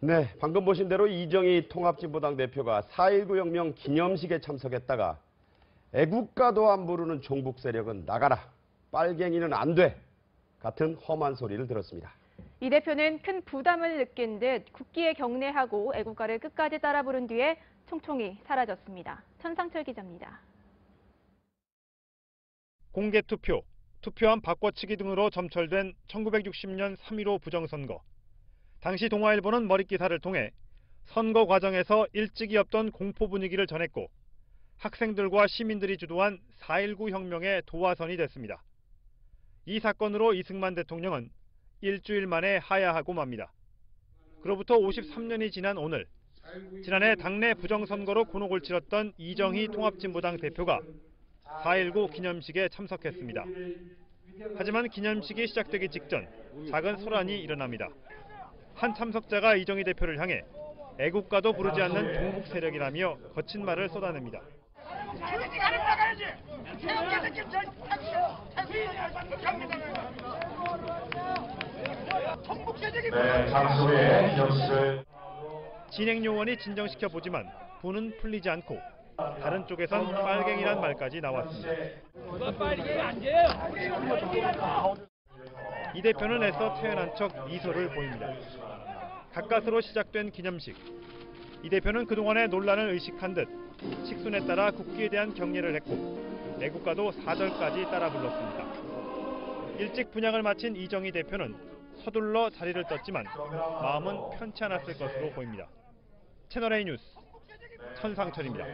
네, 방금 보신 대로 이정희 통합진보당 대표가 4.19 혁명 기념식에 참석했다가 애국가도 안 부르는 종북 세력은 나가라, 빨갱이는 안 돼, 같은 험한 소리를 들었습니다. 이 대표는 큰 부담을 느낀 듯 국기에 경례하고 애국가를 끝까지 따라 부른 뒤에 총총히 사라졌습니다. 천상철 기자입니다. 공개 투표, 투표함 바꿔치기 등으로 점철된 1960년 3.15 부정선거. 당시 동아일보는 머릿 기사를 통해 선거 과정에서 일찍이 없던 공포 분위기를 전했고 학생들과 시민들이 주도한 4.19 혁명의 도화선이 됐습니다. 이 사건으로 이승만 대통령은 일주일 만에 하야하고 맙니다. 그로부터 53년이 지난 오늘 지난해 당내 부정선거로 곤혹을 치렀던 이정희 통합진보당 대표가 4.19 기념식에 참석했습니다. 하지만 기념식이 시작되기 직전 작은 소란이 일어납니다. 한 참석자가 이정희 대표를 향해 애국가도 부르지 않는 종북 세력이라며 거친 말을 쏟아냅니다. 네, 장소에 진행 요원이 진정시켜 보지만 분은 풀리지 않고 다른 쪽에선 빨갱이란 말까지 나왔습니다. 이 대표는 애써 태연한 척 미소를 보입니다. 가까스로 시작된 기념식. 이 대표는 그동안의 논란을 의식한 듯 식순에 따라 국기에 대한 경례를 했고 애국가도 4절까지 따라 불렀습니다. 일찍 분양을 마친 이정희 대표는 서둘러 자리를 떴지만 마음은 편치 않았을 것으로 보입니다. 채널A 뉴스 천상철입니다.